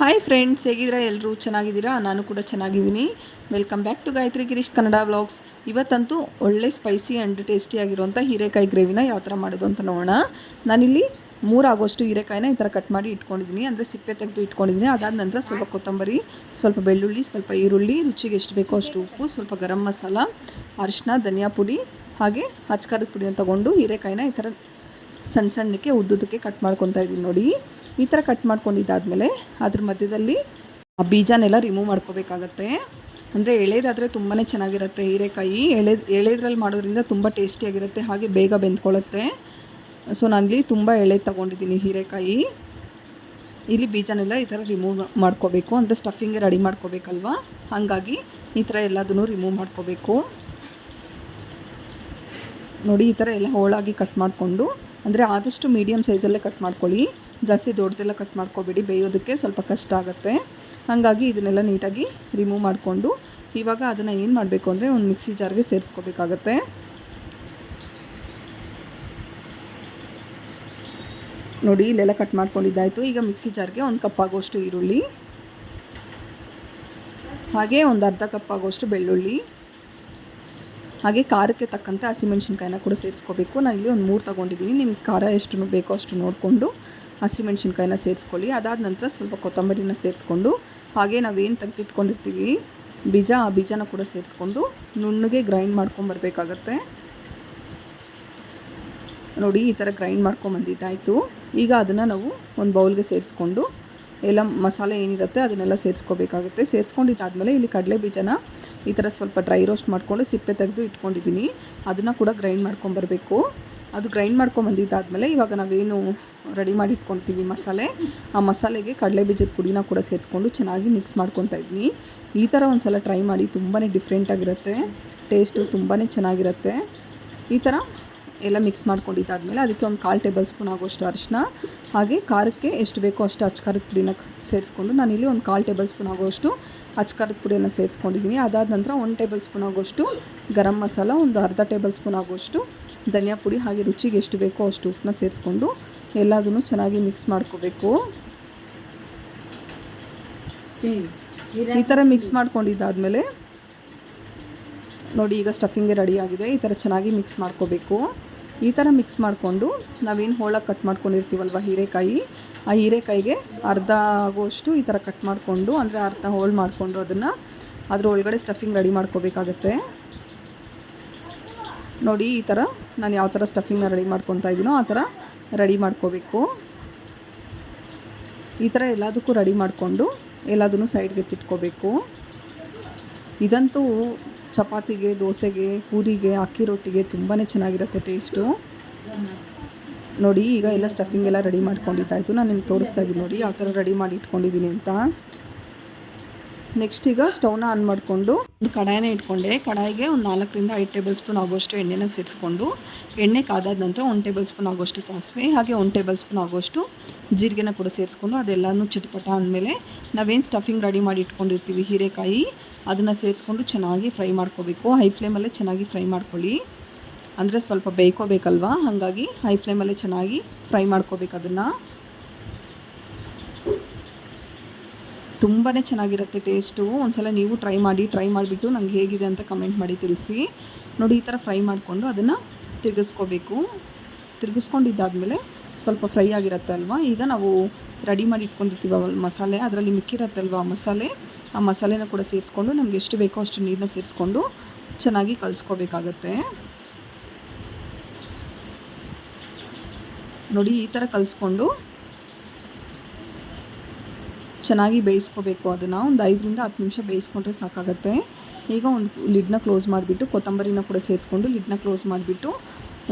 Hi friends ಹೇಗಿದ್ದೀರಾ? ಎಲ್ಲರೂ ಚೆನ್ನಾಗಿದ್ದೀರಾ? ನಾನು ಕೂಡ ಚೆನ್ನಾಗಿದ್ದೀನಿ. Welcome back to Gayatri Girish Kannada vlogs ಇವತ್ತಂತೂ ಒಳ್ಳೆ ಸ್ಪೈಸಿ ಆ್ಯಂಡ್ ಟೇಸ್ಟಿಯಾಗಿರುವಂಥ ಹೀರೆಕಾಯಿ ಗ್ರೇವಿನ ಯಾವ ಥರ ಮಾಡೋದು ಅಂತ ನೋಡೋಣ. ನಾನಿಲ್ಲಿ ಮೂರು ಆಗೋಷ್ಟು ಹೀರೆಕಾಯಿನ ಈ ಥರ ಕಟ್ ಮಾಡಿ ಇಟ್ಕೊಂಡಿದ್ದೀನಿ. ಅಂದರೆ ಸಿಪ್ಪೆ ತೆಗೆದು ಇಟ್ಕೊಂಡಿದ್ದೀನಿ. ಅದಾದ ನಂತರ ಸ್ವಲ್ಪ ಕೊತ್ತಂಬರಿ, ಸ್ವಲ್ಪ ಬೆಳ್ಳುಳ್ಳಿ, ಸ್ವಲ್ಪ ಈರುಳ್ಳಿ, ರುಚಿಗೆ ಎಷ್ಟು ಬೇಕೋ ಅಷ್ಟು ಉಪ್ಪು, ಸ್ವಲ್ಪ ಗರಂ ಮಸಾಲ ಅರಿಶಿನ ಧನಿಯಾ ಪುಡಿ, ಹಾಗೆ ಅಚ್ಕಾರದ ಪುಡಿನ ತೊಗೊಂಡು ಹೀರೆಕಾಯಿನ ಈ ಥರ ಸಣ್ಣ ಸಣ್ಣಕ್ಕೆ ಉದ್ದುದಕ್ಕೆ ಕಟ್ ಮಾಡ್ಕೊತಾ ಇದ್ದೀನಿ ನೋಡಿ. ಈ ಥರ ಕಟ್ ಮಾಡ್ಕೊಂಡಿದ್ದಾದಮೇಲೆ ಅದ್ರ ಮಧ್ಯದಲ್ಲಿ ಆ ಬೀಜನೆಲ್ಲ ರಿಮೂವ್ ಮಾಡ್ಕೋಬೇಕಾಗತ್ತೆ. ಅಂದರೆ ಎಳೆದಾದರೆ ತುಂಬಾ ಚೆನ್ನಾಗಿರುತ್ತೆ ಹೀರೆಕಾಯಿ. ಎಳೆ, ಎಳೆದ್ರಲ್ಲಿ ಮಾಡೋದ್ರಿಂದ ತುಂಬ ಟೇಸ್ಟಿಯಾಗಿರುತ್ತೆ ಹಾಗೆ ಬೇಗ ಬೆಂದ್ಕೊಳ್ಳುತ್ತೆ. ಸೊ ನಾನಿಲ್ಲಿ ತುಂಬ ಎಳೆ ತೊಗೊಂಡಿದ್ದೀನಿ ಹೀರೆಕಾಯಿ. ಇಲ್ಲಿ ಬೀಜನೆಲ್ಲ ಈ ಥರ ರಿಮೂವ್ ಮಾಡ್ಕೋಬೇಕು. ಅಂದರೆ ಸ್ಟಫಿಂಗ್ಗೆ ರೆಡಿ ಮಾಡ್ಕೋಬೇಕಲ್ವ? ಹಾಗಾಗಿ ಈ ಥರ ಎಲ್ಲದನ್ನು ರಿಮೂವ್ ಮಾಡ್ಕೋಬೇಕು. ನೋಡಿ, ಈ ಥರ ಎಲ್ಲ ಹೋಳಾಗಿ ಕಟ್ ಮಾಡಿಕೊಂಡು ಅಂದರೆ ಆದಷ್ಟು ಮೀಡಿಯಮ್ ಸೈಜಲ್ಲೇ ಕಟ್ ಮಾಡ್ಕೊಳ್ಳಿ. ಜಾಸ್ತಿ ದೊಡ್ಡದೆಲ್ಲ ಕಟ್ ಮಾಡ್ಕೋಬೇಡಿ. ಬೇಯೋದಕ್ಕೆ ಸ್ವಲ್ಪ ಕಷ್ಟ ಆಗುತ್ತೆ. ಹಾಗಾಗಿ ಇದನ್ನೆಲ್ಲ ನೀಟಾಗಿ ರಿಮೂವ್ ಮಾಡಿಕೊಂಡು ಇವಾಗ ಅದನ್ನು ಏನು ಮಾಡಬೇಕು ಅಂದರೆ ಒಂದು ಮಿಕ್ಸಿ ಜಾರ್ಗೆ ಸೇರಿಸ್ಕೋಬೇಕಾಗತ್ತೆ. ನೋಡಿ, ಇಲ್ಲೆಲ್ಲ ಕಟ್ ಮಾಡ್ಕೊಂಡಿದ್ದಾಯಿತು. ಈಗ ಮಿಕ್ಸಿ ಜಾರ್ಗೆ ಒಂದು ಕಪ್ ಆಗೋಷ್ಟು ಈರುಳ್ಳಿ. ಹಾಗೆ ಒಂದು ಅರ್ಧ ಕಪ್ ಆಗೋಷ್ಟು ಬೆಳ್ಳುಳ್ಳಿ. ಹಾಗೆ ಖಾರಕ್ಕೆ ತಕ್ಕಂತೆ ಹಸಿಮೆಣ್ಸಿನ್ಕಾಯಿನ ಕೂಡ ಸೇರಿಸ್ಕೋಬೇಕು. ನಾನು ಇಲ್ಲಿ ಒಂದು ಮೂರು ತೊಗೊಂಡಿದ್ದೀನಿ ನಿಮ್ಗೆ ಖಾರ ಎಷ್ಟು ಬೇಕೋ ಅಷ್ಟು ನೋಡಿಕೊಂಡು ಹಸಿಮೆಣ್ಸಿನ್ಕಾಯಿನ ಸೇರಿಸ್ಕೊಳ್ಳಿ. ಅದಾದ ನಂತರ ಸ್ವಲ್ಪ ಕೊತ್ತಂಬರಿನ ಸೇರಿಸ್ಕೊಂಡು ಹಾಗೆ ನಾವೇನು ತೆಗೆದಿಟ್ಕೊಂಡಿರ್ತೀವಿ, ಬೀಜ, ಆ ಬೀಜನ ಕೂಡ ಸೇರಿಸ್ಕೊಂಡು ನುಣ್ಣಗೆ ಗ್ರೈಂಡ್ ಮಾಡ್ಕೊಂಬರ್ಬೇಕಾಗತ್ತೆ ನೋಡಿ, ಈ ಥರ ಗ್ರೈಂಡ್ ಮಾಡ್ಕೊಂಬಂದಿದ್ದಾಯಿತು ಈಗ ಅದನ್ನು ನಾವು ಒಂದು ಬೌಲ್ಗೆ ಸೇರಿಸ್ಕೊಂಡು ಎಲ್ಲ ಮಸಾಲೆ ಏನಿರುತ್ತೆ ಅದನ್ನೆಲ್ಲ ಸೇರಿಸ್ಕೋಬೇಕಾಗುತ್ತೆ. ಸೇರಿಸ್ಕೊಂಡಿದ್ದಾದಮೇಲೆ ಇಲ್ಲಿ ಕಡಲೆ ಬೀಜನ ಈ ಥರ ಸ್ವಲ್ಪ ಡ್ರೈ ರೋಸ್ಟ್ ಮಾಡಿಕೊಂಡು ಸಿಪ್ಪೆ ತೆಗೆದು ಇಟ್ಕೊಂಡಿದ್ದೀನಿ. ಅದನ್ನು ಕೂಡ ಗ್ರೈಂಡ್ ಮಾಡ್ಕೊಂಬರಬೇಕು ಅದು ಗ್ರೈಂಡ್ ಮಾಡ್ಕೊಂಬಂದಿದ್ದಾದಮೇಲೆ ಇವಾಗ ನಾವೇನು ರೆಡಿ ಮಾಡಿ ಇಟ್ಕೊಳ್ತೀವಿ ಮಸಾಲೆ, ಆ ಮಸಾಲೆಗೆ ಕಡಲೆ ಬೀಜದ ಪುಡಿನ ಕೂಡ ಸೇರಿಸ್ಕೊಂಡು ಚೆನ್ನಾಗಿ ಮಿಕ್ಸ್ ಮಾಡ್ಕೊತಾ ಇದ್ದೀನಿ. ಈ ಥರ ಒಂದು ಸಲ ಟ್ರೈ ಮಾಡಿ ತುಂಬಾ ಡಿಫ್ರೆಂಟಾಗಿರುತ್ತೆ ಟೇಸ್ಟು ತುಂಬಾ ಚೆನ್ನಾಗಿರುತ್ತೆ. ಈ ಥರ ಎಲ್ಲ ಮಿಕ್ಸ್ ಮಾಡ್ಕೊಂಡಿದ್ದಾದಮೇಲೆ ಅದಕ್ಕೆ ಒಂದು ಕಾಲು ಟೇಬಲ್ ಸ್ಪೂನ್ ಆಗೋಷ್ಟು ಅರಿಶಿನ ಹಾಗೆ ಖಾರಕ್ಕೆ ಎಷ್ಟು ಬೇಕೋ ಅಷ್ಟು ಅಚ್ಕಾರದ ಪುಡಿನ ಸೇರಿಸ್ಕೊಂಡು ನಾನಿಲ್ಲಿ ಒಂದು ಕಾಲು ಟೇಬಲ್ ಸ್ಪೂನ್ ಆಗೋಷ್ಟು ಅಚ್ಕಾರದ ಪುಡಿಯನ್ನು ಸೇರಿಸ್ಕೊಂಡಿದ್ದೀನಿ. ಅದಾದ ನಂತರ ಒಂದು ಟೇಬಲ್ ಸ್ಪೂನ್ ಆಗೋಷ್ಟು ಗರಂ ಮಸಾಲ, ಒಂದು ಅರ್ಧ ಟೇಬಲ್ ಸ್ಪೂನ್ ಆಗೋಷ್ಟು ಧನಿಯಾ ಪುಡಿ, ಹಾಗೆ ರುಚಿಗೆ ಎಷ್ಟು ಬೇಕೋ ಅಷ್ಟು ಉಪ್ಪನ್ನ ಸೇರಿಸ್ಕೊಂಡು ಎಲ್ಲದನ್ನು ಚೆನ್ನಾಗಿ ಮಿಕ್ಸ್ ಮಾಡ್ಕೋಬೇಕು. ಈ ಥರ ಮಿಕ್ಸ್ ಮಾಡ್ಕೊಂಡಿದ್ದಾದಮೇಲೆ ನೋಡಿ ಈಗ ಸ್ಟಫಿಂಗ್ ರೆಡಿಯಾಗಿದೆ ಈ ಥರ ಚೆನ್ನಾಗಿ ಮಿಕ್ಸ್ ಮಾಡ್ಕೋಬೇಕು. ಈ ಥರ ಮಿಕ್ಸ್ ಮಾಡಿಕೊಂಡು ನಾವೇನು ಹೋಳ ಕಟ್ ಮಾಡ್ಕೊಂಡಿರ್ತೀವಲ್ವ ಹೀರೆಕಾಯಿ? ಆ ಹೀರೆಕಾಯಿಗೆ ಅರ್ಧ ಆಗೋಷ್ಟು ಈ ಥರ ಕಟ್ ಮಾಡಿಕೊಂಡು, ಅಂದರೆ ಅರ್ಧ ಹೋಳು ಮಾಡಿಕೊಂಡು ಅದನ್ನು ಅದರ ಒಳಗಡೆ ಸ್ಟಫಿಂಗ್ ರೆಡಿ ಮಾಡ್ಕೋಬೇಕಾಗತ್ತೆ. ನೋಡಿ ಈ ಥರ ನಾನು ಯಾವ ಥರ ಸ್ಟಫಿಂಗ್ನ ರೆಡಿ ಮಾಡ್ಕೊತಾ ಇದ್ದೀನೋ ಆ ಥರ ರೆಡಿ ಮಾಡ್ಕೋಬೇಕು. ಈ ಥರ ಎಲ್ಲದಕ್ಕೂ ರೆಡಿ ಮಾಡಿಕೊಂಡು ಎಲ್ಲದನ್ನು ಸೈಡ್ಗೆ ತಿಟ್ಕೋಬೇಕು. ಇದಂತೂ ಚಪಾತಿಗೆ, ದೋಸೆಗೆ, ಪೂರಿಗೆ, ಅಕ್ಕಿ ರೊಟ್ಟಿಗೆ ತುಂಬಾ ಚೆನ್ನಾಗಿರುತ್ತೆ ಟೇಸ್ಟು ನೋಡಿ, ಈಗ ಎಲ್ಲ ಸ್ಟಫಿಂಗ್ ಎಲ್ಲ ರೆಡಿ ಮಾಡ್ಕೊಂಡಿದ್ದಾಯಿತು. ನಾನು ನಿಮ್ಗೆ ತೋರಿಸ್ತಾ ಇದ್ದೀನಿ ನೋಡಿ ಯಾವ ಥರ ರೆಡಿ ಮಾಡಿ ಇಟ್ಕೊಂಡಿದ್ದೀನಿ ಅಂತ. ನೆಕ್ಸ್ಟ್ ಈಗ ಸ್ಟವ್ನ ಆನ್ ಮಾಡಿಕೊಂಡು ಒಂದು ಕಡಾಯಿನ ಇಟ್ಕೊಂಡೆ. ಕಡಾಯಿಗೆ ಒಂದು ನಾಲ್ಕರಿಂದ ಐದು ಟೇಬಲ್ ಸ್ಪೂನ್ ಆಗೋಷ್ಟು ಎಣ್ಣೆನ ಸೇರಿಸ್ಕೊಂಡು, ಎಣ್ಣೆ ಕಾದಾದ ನಂತರ ಒಂದು ಟೇಬಲ್ ಸ್ಪೂನ್ ಆಗೋಷ್ಟು ಸಾಸಿವೆ, ಹಾಗೆ ಒಂದು ಟೇಬಲ್ ಸ್ಪೂನ್ ಆಗೋಷ್ಟು ಜೀರಿಗೆನ ಕೂಡ ಸೇರಿಸ್ಕೊಂಡು ಅದೆಲ್ಲನೂ ಚಿಟಪಟ ಅಂದಮೇಲೆ ನಾವೇನು ಸ್ಟಫಿಂಗ್ ರೆಡಿ ಮಾಡಿ ಇಟ್ಕೊಂಡಿರ್ತೀವಿ ಹೀರೆಕಾಯಿ, ಅದನ್ನು ಸೇರಿಸ್ಕೊಂಡು ಚೆನ್ನಾಗಿ ಫ್ರೈ ಮಾಡ್ಕೋಬೇಕು. ಹೈ ಫ್ಲೇಮಲ್ಲೇ ಚೆನ್ನಾಗಿ ಫ್ರೈ ಮಾಡ್ಕೊಳ್ಳಿ. ಅಂದರೆ ಸ್ವಲ್ಪ ಬೇಯ್ಕೋಬೇಕಲ್ವಾ ಹಾಗಾಗಿ ಹೈ ಫ್ಲೇಮಲ್ಲೇ ಚೆನ್ನಾಗಿ ಫ್ರೈ ಮಾಡ್ಕೋಬೇಕು ಅದನ್ನು. ತುಂಬಾ ಚೆನ್ನಾಗಿರುತ್ತೆ ಟೇಸ್ಟು. ಒಂದ್ಸಲ ನೀವು ಟ್ರೈ ಮಾಡಿ, ಟ್ರೈ ಮಾಡಿಬಿಟ್ಟು ನಂಗೆ ಹೇಗಿದೆ ಅಂತ ಕಮೆಂಟ್ ಮಾಡಿ ತಿಳಿಸಿ. ನೋಡಿ, ಈ ಥರ ಫ್ರೈ ಮಾಡಿಕೊಂಡು ಅದನ್ನು ತಿರುಗಿಸ್ಕೋಬೇಕು. ತಿರುಗಿಸ್ಕೊಂಡಿದ್ದಾದಮೇಲೆ ಸ್ವಲ್ಪ ಫ್ರೈ ಆಗಿರುತ್ತೆ ಅಲ್ವಾ? ಈಗ ನಾವು ರೆಡಿ ಮಾಡಿ ಇಟ್ಕೊಂಡಿರ್ತೀವಲ್ಲ ಮಸಾಲೆ. ಅದರಲ್ಲಿ ಮಿಕ್ಕಿರತ್ತಲ್ವ ಮಸಾಲೆ? ಆ ಮಸಾಲೆನ ಕೂಡ ಸೇರಿಸ್ಕೊಂಡು ನಮ್ಗೆ ಎಷ್ಟು ಬೇಕೋ ಅಷ್ಟು ನೀರನ್ನ ಸೇರಿಸ್ಕೊಂಡು ಚೆನ್ನಾಗಿ ಕಲಿಸ್ಕೋಬೇಕಾಗತ್ತೆ. ನೋಡಿ, ಈ ಥರ ಕಲಿಸ್ಕೊಂಡು ಚೆನ್ನಾಗಿ ಬೇಯಿಸ್ಕೋಬೇಕು ಅದನ್ನು. ಒಂದು ಐದರಿಂದ ಹತ್ತು ನಿಮಿಷ ಬೇಯಿಸ್ಕೊಂಡ್ರೆ ಸಾಕಾಗುತ್ತೆ. ಈಗ ಒಂದು ಲಿಡ್ನ ಕ್ಲೋಸ್ ಮಾಡಿಬಿಟ್ಟು, ಕೊತ್ತಂಬರಿನ ಕೂಡ ಸೇರಿಸ್ಕೊಂಡು ಲಿಡ್ನ ಕ್ಲೋಸ್ ಮಾಡಿಬಿಟ್ಟು,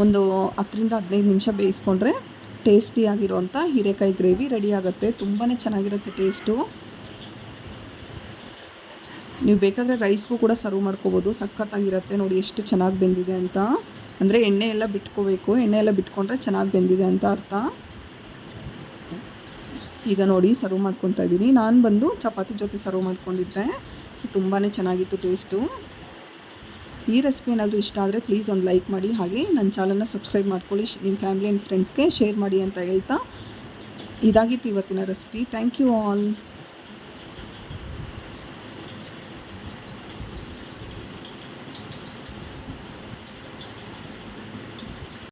ಒಂದು ಹತ್ತರಿಂದ ಹದಿನೈದು ನಿಮಿಷ ಬೇಯಿಸ್ಕೊಂಡ್ರೆ ಟೇಸ್ಟಿಯಾಗಿರೋಂಥ ಹೀರೆಕಾಯಿ ಗ್ರೇವಿ ರೆಡಿ ಆಗುತ್ತೆ. ತುಂಬಾ ಚೆನ್ನಾಗಿರುತ್ತೆ ಟೇಸ್ಟು. ನೀವು ಬೇಕಾದರೆ ರೈಸ್ಗೂ ಕೂಡ ಸರ್ವ್ ಮಾಡ್ಕೋಬೋದು. ಸಖತ್ತಾಗಿರುತ್ತೆ. ನೋಡಿ ಎಷ್ಟು ಚೆನ್ನಾಗಿ ಬೆಂದಿದೆ ಅಂತ. ಅಂದರೆ ಎಣ್ಣೆ ಎಲ್ಲ ಬಿಟ್ಕೋಬೇಕು. ಎಣ್ಣೆ ಎಲ್ಲ ಬಿಟ್ಕೊಂಡ್ರೆ ಚೆನ್ನಾಗಿ ಬೆಂದಿದೆ ಅಂತ ಅರ್ಥ. ಈಗ ನೋಡಿ ಸರ್ವ್ ಮಾಡ್ಕೊತಾ ಇದ್ದೀನಿ. ನಾನು ಬಂದು ಚಪಾತಿ ಜೊತೆ ಸರ್ವ್ ಮಾಡ್ಕೊಂಡಿದ್ದೆ. ಸೊ ತುಂಬಾ ಚೆನ್ನಾಗಿತ್ತು ಟೇಸ್ಟು ಈ ರೆಸಿಪಿ ಏನಾದರೂ ಇಷ್ಟ ಆದರೆ ಪ್ಲೀಸ್ ಒಂದು ಲೈಕ್ ಮಾಡಿ. ಹಾಗೆ ನನ್ನ ಚಾನಲ್ನ ಸಬ್ಸ್ಕ್ರೈಬ್ ಮಾಡ್ಕೊಳ್ಳಿ. ನಿಮ್ಮ ಫ್ಯಾಮಿಲಿ ಆ್ಯಂಡ್ ಫ್ರೆಂಡ್ಸ್ಗೆ ಶೇರ್ ಮಾಡಿ ಅಂತ ಹೇಳ್ತಾ ಇದಾಗಿತ್ತು ಇವತ್ತಿನ ರೆಸಿಪಿ ಥ್ಯಾಂಕ್ ಯು ಆಲ್